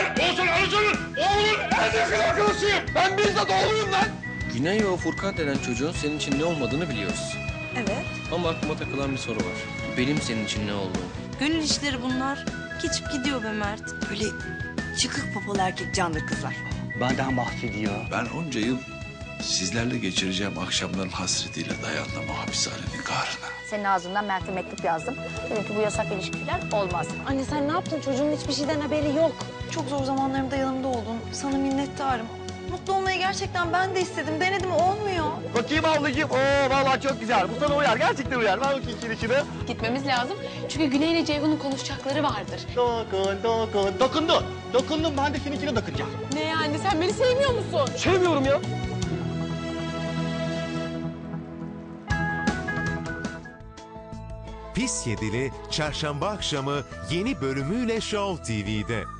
Ben Oğuzhan Arıcan'ın oğlunun en yakın arkadaşıyım. Ben bizzat oğluyum lan. Güney ve Furkan denen çocuğun senin için ne olmadığını biliyoruz. Evet. Ama aklıma takılan bir soru var. Benim senin için ne olduğum. Gönül işleri bunlar. Geçip gidiyor be Mert. Böyle çıkık popalı erkek candır kızlar. Benden bahsediyor. Ben onca yıl sizlerle geçireceğim akşamların hasretiyle dayandım o hapishanenin kahrına. Senin ağzından Mert'e mektup yazdım. Dedim ki bu yasak ilişkiler olmaz. Anne sen ne yaptın? Çocuğun hiçbir şeyden haberi yok. Çok zor zamanlarımda yanımda oldun. Sana minnettarım. Mutlu olmayı gerçekten ben de istedim. Denedim olmuyor. Bakayım ablacığım. Oo vallahi çok güzel. Bu sana uyar. Gerçekten uyar. Ver bakayım içine içine. Gitmemiz lazım. Çünkü Güney ile Ceyhun'un konuşacakları vardır. Dokun, dokun. Dokundu. Dokundum. Ben de seninkine dokunacağım. Ne yani sen beni sevmiyor musun? Sevmiyorum ya. Pis Yedili çarşamba akşamı yeni bölümüyle Show TV'de.